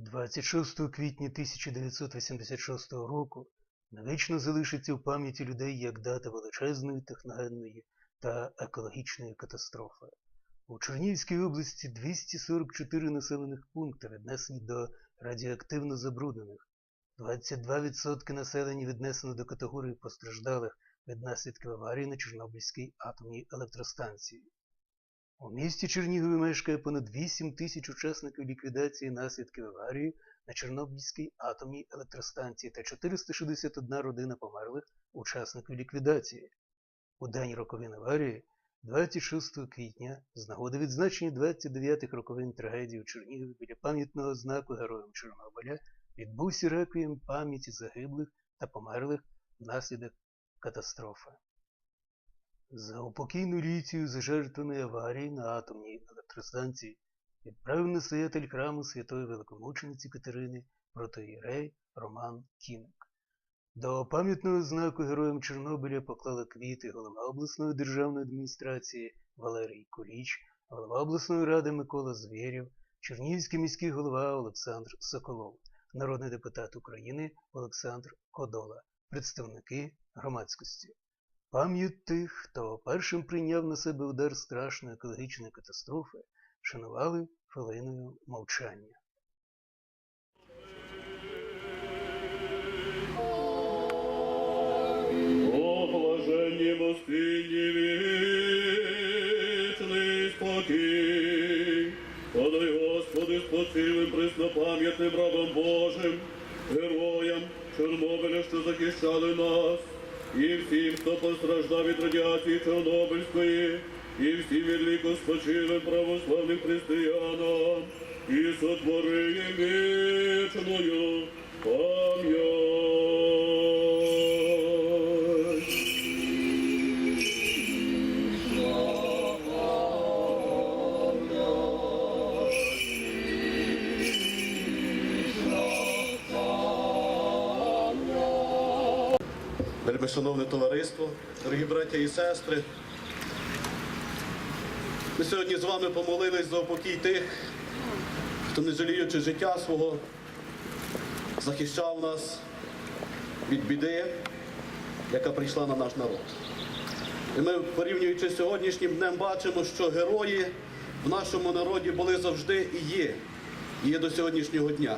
26 квітня 1986 року навічно залишиться в пам'яті людей як дата величезної техногенної та екологічної катастрофи. У Чернігівській області 244 населених пункти віднесені до радіоактивно забруднених. 22% населення віднесено до категорії постраждалих від наслідків аварії на Чорнобильській атомній електростанції. У місті Чернігові мешкає понад 8 тисяч учасників ліквідації наслідків аварії на Чорнобильській атомній електростанції та 461 родина померлих учасників ліквідації. У день роковин аварії, 26 квітня, з нагоди відзначення 29-х роковин трагедії у Чернігові біля пам'ятного знаку Героям Чорнобиля відбувся реквієм пам'яті загиблих та померлих внаслідок катастрофи. За упокійну ліцію за жертвами аварії на атомній електростанції відправив настоятель храму святої великомучениці Катерини протоїрей Роман Кіник. До пам'ятного знаку Героям Чорнобиля поклали квіти голова обласної державної адміністрації Валерій Куліч, голова обласної ради Микола Звєрєв, Чернігівський міський голова Олександр Соколов, народний депутат України Олександр Кодола, представники громадськості. Пам'ять тих, хто першим прийняв на себе удар страшної екологічної катастрофи, шанували хвилиною мовчання. О блаженні гостині вічний спокій. Подай, Господи, спочилим преснопам'ятним рабам Божим, героям Чорнобиля, що захищали нас, і всім, хто постраждав від радіації Чорнобильської, і всім від ліку православних християнам, і сотвори вічною пам'ять. Вельмишановне товариство, дорогі браття і сестри. Ми сьогодні з вами помолились за упокій тих, хто, не жаліючи життя свого, захищав нас від біди, яка прийшла на наш народ. І ми, порівнюючи з сьогоднішнім днем, бачимо, що герої в нашому народі були завжди і є, і є до сьогоднішнього дня.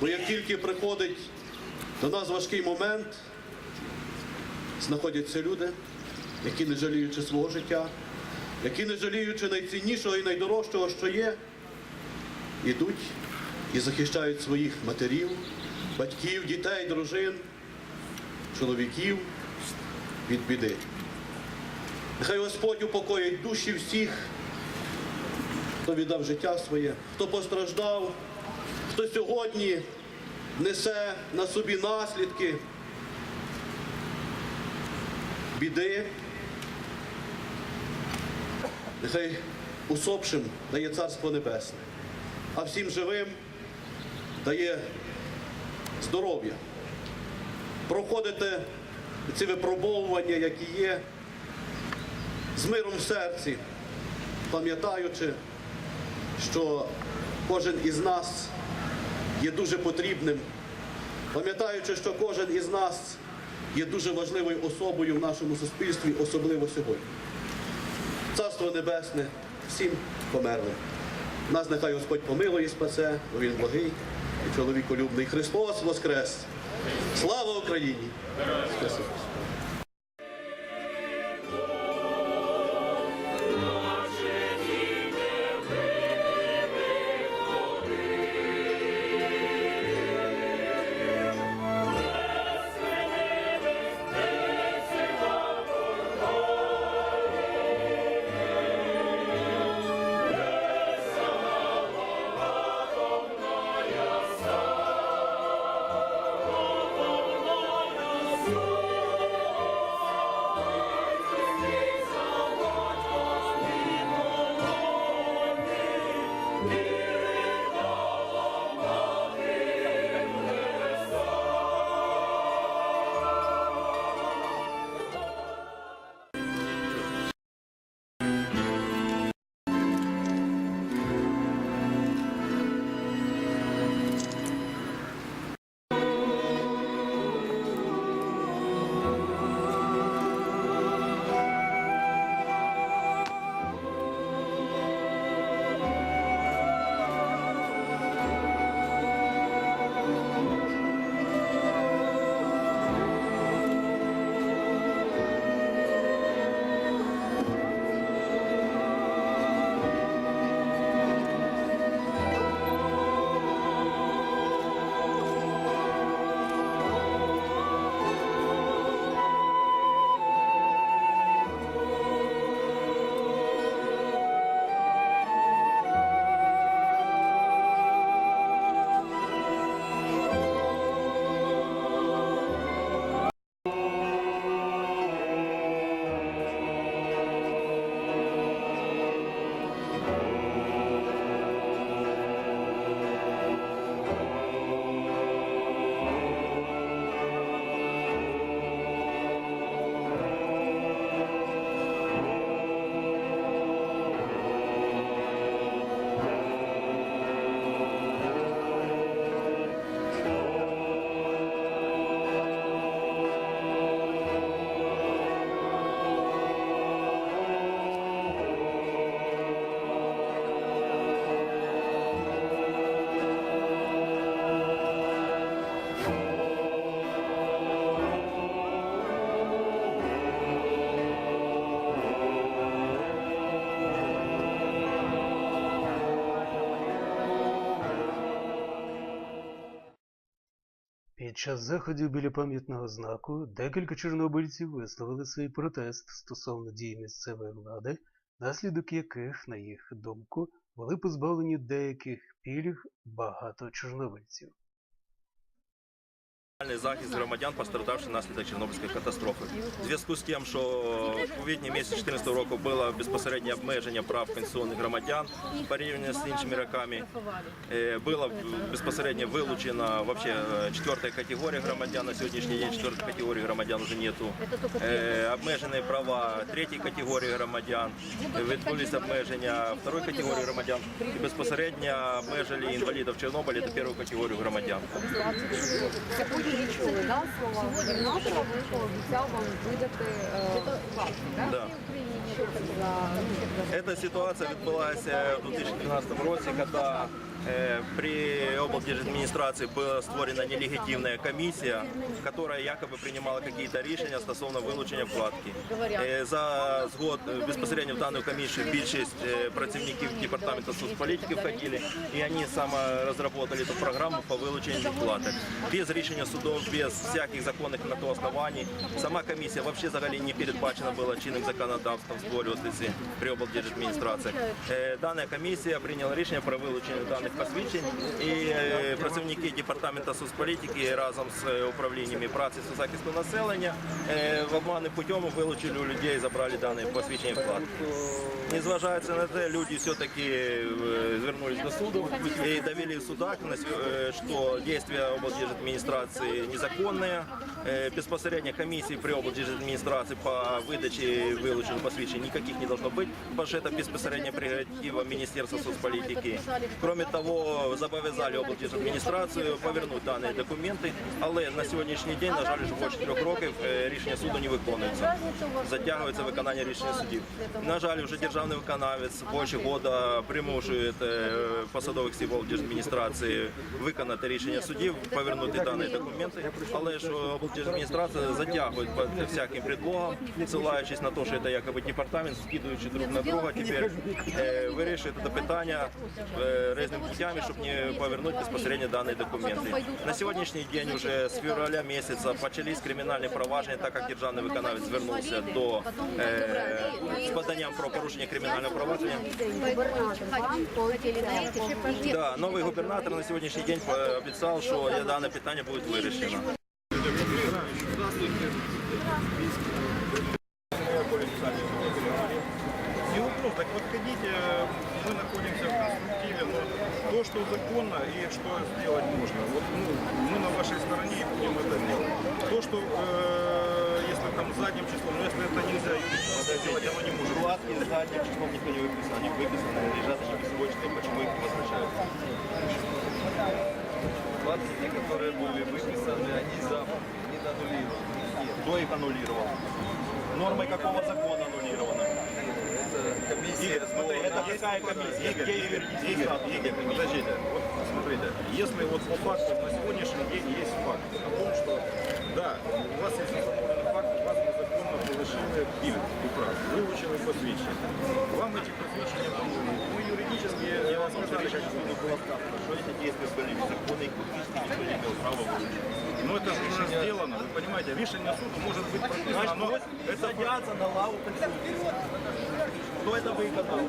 Бо як тільки приходить до нас важкий момент, знаходяться люди, які не жаліючи свого життя, які не жаліючи найціннішого і найдорожчого, що є, ідуть і захищають своїх матерів, батьків, дітей, дружин, чоловіків від біди. Нехай Господь упокоїть душі всіх, хто віддав життя своє, хто постраждав, хто сьогодні несе на собі наслідки біди. Нехай усопшим дає Царство Небесне, а всім живим дає здоров'я. Проходите ці випробовування, які є, з миром в серці, пам'ятаючи, що кожен із нас є дуже потрібним, пам'ятаючи, що кожен із нас є дуже важливою особою в нашому суспільстві, особливо сьогодні. Царство Небесне всім померли. Нас нехай Господь помилує і спасе, бо Він благий і чоловіколюбний. Христос Воскрес! Слава Україні! Христос! Під час заходів біля пам'ятного знаку декілька чорнобильців висловили свій протест стосовно дій місцевої влади, наслідок яких, на їх думку, були позбавлені деяких пільг багато чорнобильців. Захист громадян, постраждавших внаслідок Чорнобильської катастрофи. У зв'язку з тим, що в квітні місяці 2014 року було безпосереднє обмеження прав пенсійних громадян порівняно з іншими роками, е, було безпосередньо вилучено вообще е, четвертої категорії громадян. На сьогоднішній день четвертої категорії громадян вже нету. Е, Обмежені права третьої категорії громадян, відбулись обмеження второї категорії громадян і безпосередньо обмежили інвалідів Чорнобиля та першу категорію громадян. Сьогодні ви чули да, слова губернатора, пообіцяв вам видати да? За Эта ситуация відбулася в 2012 році, коли при облдержадміністрації була створена нелегітимна комісія, яка якоби приймала якісь рішення стосовно вилучення вкладки. Е, За згод е, безпосередньо в дану комісію більшість е, працівників департаменту соцполітики входили, і вони саме розробили цю програму по вилученню вкладок. Без рішення судов, без всяких законних на то оснований. Сама комісія взагалі не передбачена була чинним законодавством створюватися при облдержадміністрації. Е, Дана комісія прийняла рішення про вилучення даних посвідчень і е, працівники департаменту соцполітики разом з е, управліннями праці та захисту населення е, в обманним путем вилучили у людей, забрали дані посвідчення вкладки. Незважаючи на те, люди все-таки э, звернулись до суду и довели в судах, на сё- э, что действия облдержадминистрации незаконные. Э, Безпосередньо комиссии при облдержадминистрации по выдаче вылученных посвящений никаких не должно быть, потому что это безпосередняя прерогатива Министерства соцполитики. Кроме того, зобов'язали облдержадміністрацію повернути дані документи, але на сьогоднішній день, на жаль, вже більше трьох років е, рішення суду не виконується. Затягується виконання рішення судів. На жаль, вже державний виконавець більше года примушує е, посадових осіб облдержадміністрації виконати рішення судів, повернути дані документи, але ж облдержадміністрація затягує під всяким предлогом, ссилаючись на те, що це якоби департамент, скидуючи друг на друга, тепер е, вирішує це питання різними путями, щоб не повернуть безпосередньо дані документи. На сьогоднішній день уже з февраля місяця почались кримінальні провадження, так как державний виконавець звернувся до э, з поданням про порушення кримінального провадження. Да, новий губернатор на сьогоднішній день обіцяв, що дане питання буде вирішено. Задним числом никто не выписал, они выписаны, лежат они бессрочные, почему их не возвращают? Вкладки, те, которые были выписаны, они завтра не аннулированы. Нет, Кто их аннулировал? Нормой какого закона аннулировано? комиссия Смотри, это какая комиссия? Игорь, Игорь, Игорь? Игорь, подождите, вот смотрите, если вот по факту на сегодняшний день есть факт о том, что да, у вас есть повышили пільг і прав, вилучили посвідчення. Вам эти посвідчення поможуть. Ну, юридически, я вам сказали, что эти действия были незаконны, их фактически никто не имел права вылучить. но это же уже сделано, вы понимаете, решение суда может быть Значит, но это садятся на лаву. Кто это выгадал?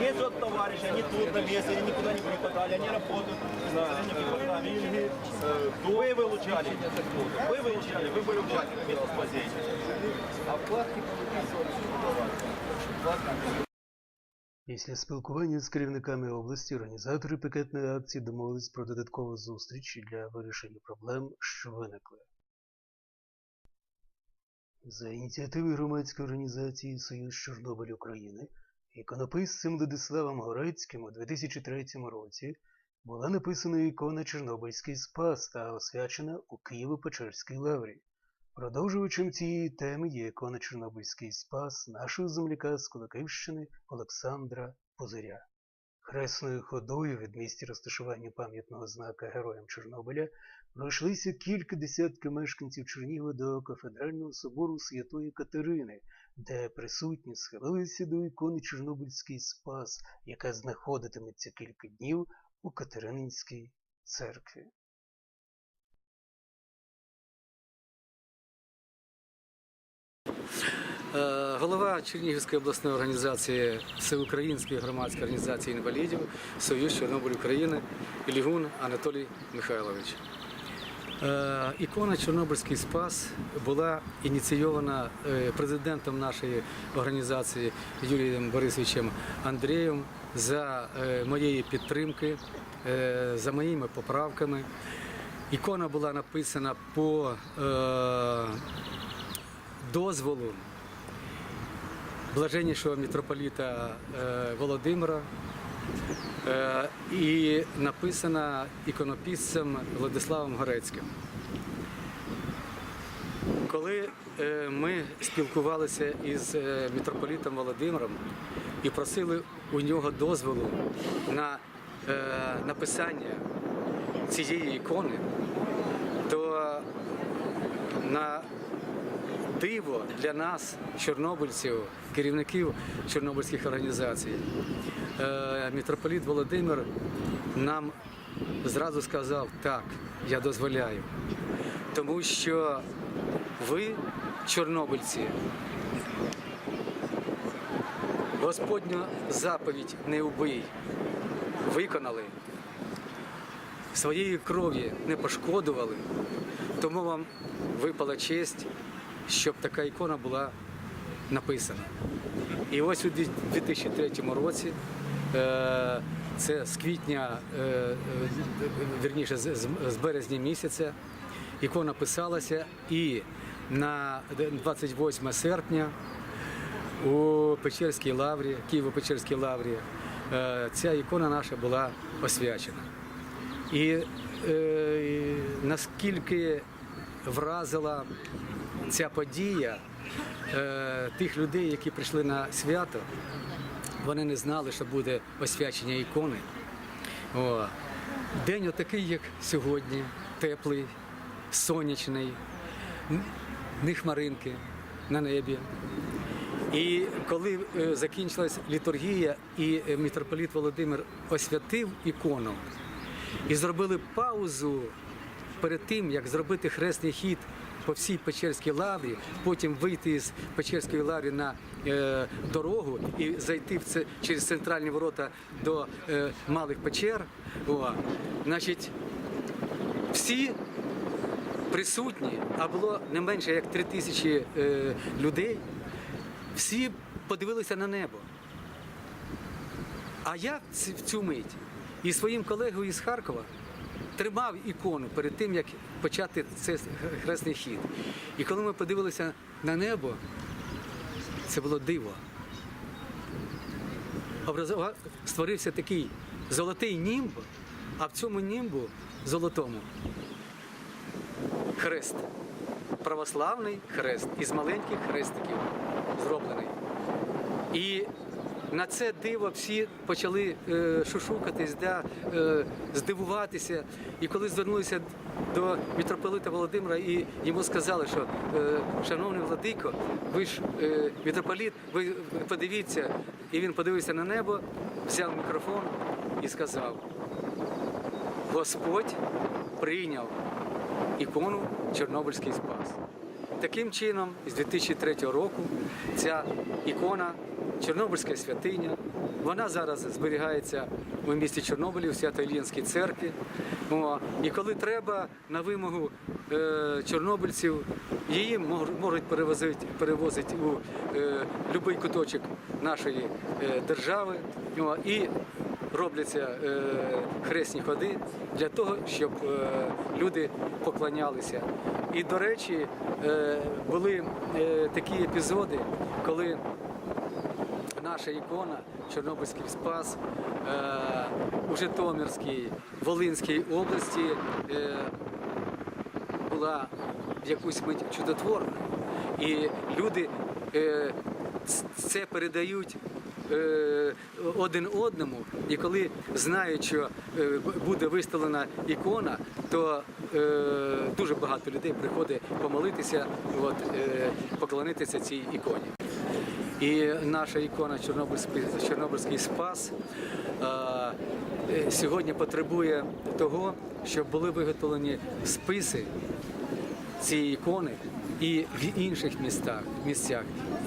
Есть вот товарищи, они тут на месте, они никуда не преподали, они работают в безпосреднем департаменте. Э, Вы вылучали, вы вылучали, вы были участниками этого злодейства. А вкладки повыписывали, вкладки Після спілкування з керівниками області організатори пікетної акції домовились про додаткову зустріч для вирішення проблем, що виникли. За ініціативи громадської організації Союз Чорнобиль України іконописцем Владиславом Горецьким у 2003 році була написана ікона Чорнобильський спас та освячена у Києво-Печерській лаврі. Продовжувачем цієї теми є ікона Чорнобильський спас нашого земляка з Куликівщини Олександра Пузиря. Хресною ходою від місця розташування пам'ятного знака Героям Чорнобиля пройшлися кілька десятків мешканців Чернігова до кафедрального собору Святої Катерини, де присутні схилилися до ікони Чорнобильський спас, яка знаходитиметься кілька днів у Катерининській церкві. Голова Чернігівської обласної організації Всеукраїнської громадської організації інвалідів Союз Чорнобиль України Ілігун Анатолій Михайлович. Е, Ікона Чорнобильський спас була ініційована е, президентом нашої організації Юрієм Борисовичем Андрієм за е, моєї підтримки, е, за моїми поправками. Ікона була написана по е, дозволу блаженнішого митрополіта е, Володимира е, і написана іконописцем Владиславом Горецьким. Коли е, ми спілкувалися із митрополітом Володимиром і просили у нього дозволу на написання цієї ікони, то на диво для нас, чорнобильців, керівників чорнобильських організацій, е, митрополіт Володимир нам зразу сказав, так, я дозволяю. Тому що ви, чорнобильці, Господню заповідь не убий, виконали, своєї крові не пошкодували, тому вам випала честь, щоб така ікона була написана. І ось у 2003 році, е, це з квітня, е, е, з- з березня місяця, ікона писалася і на 28 серпня у Печерській лаврі, Києво-Печерській лаврі, ця ікона наша була освячена. І наскільки вразила ця подія е, тих людей, які прийшли на свято, вони не знали, що буде освячення ікони. О. День отакий, як сьогодні, теплий, сонячний, н- ні хмаринки на небі. І коли е, закінчилась літургія, і е, митрополіт Володимир освятив ікону, і зробили паузу перед тим, як зробити хресний хід по всій Печерській лаврі, потім вийти з Печерської лаври на е, дорогу і зайти в це через центральні ворота до е, малих печер. О, значить, всі присутні, а було не менше як три тисячі е, людей, всі подивилися на небо. А я в цю мить і своїм колегою із Харкова тримав ікону перед тим, як почати цей хресний хід. І коли ми подивилися на небо, це було диво. Створився такий золотий німб, а в цьому німбу золотому хрест. Православний хрест із маленьких хрестиків зроблений. І на це диво всі почали е, шушукатись, да, е, здивуватися. І коли звернулися до митрополита Володимира і йому сказали, що е, шановний владико, ви ж митрополіт, ви подивіться. І він подивився на небо, взяв мікрофон і сказав: Господь прийняв ікону Чорнобильський спас. Таким чином, з 2003 року ця ікона Чорнобильська святиня, вона зараз зберігається у місті Чорнобилі, в Свято-Іллінській церкві. О, і коли треба, на вимогу е, чорнобильців, її мож- можуть перевозити, перевозити у е, будь-який куточок нашої е, держави. О, і робляться е, хресні ходи для того, щоб е, люди поклонялися. І, до речі, е, були е, такі епізоди, коли наша ікона Чорнобильський спас е, у Житомирській, Волинській області е, була в якусь мить чудотворна. І люди е, це передають один одному. І коли знають, що буде виставлена ікона, то дуже багато людей приходить помолитися, от, поклонитися цій іконі. І наша ікона Чорнобильський, Чорнобильський спас е, сьогодні потребує того, щоб були виготовлені списи цієї ікони і в інших містах, місцях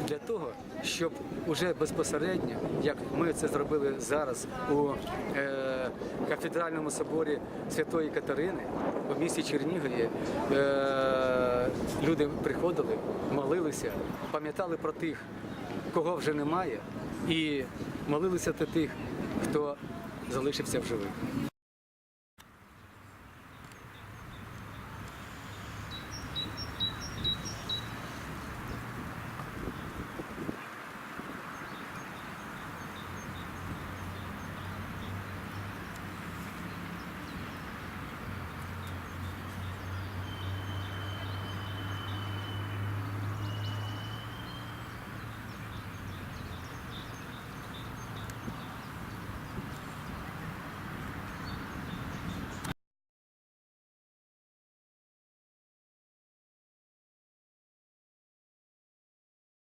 для того, щоб уже безпосередньо, як ми це зробили зараз у е, кафедральному соборі Святої Катерини у місті Чернігові, е, люди приходили, молилися, пам'ятали про тих, кого вже немає, і молилися до тих, хто залишився в живих.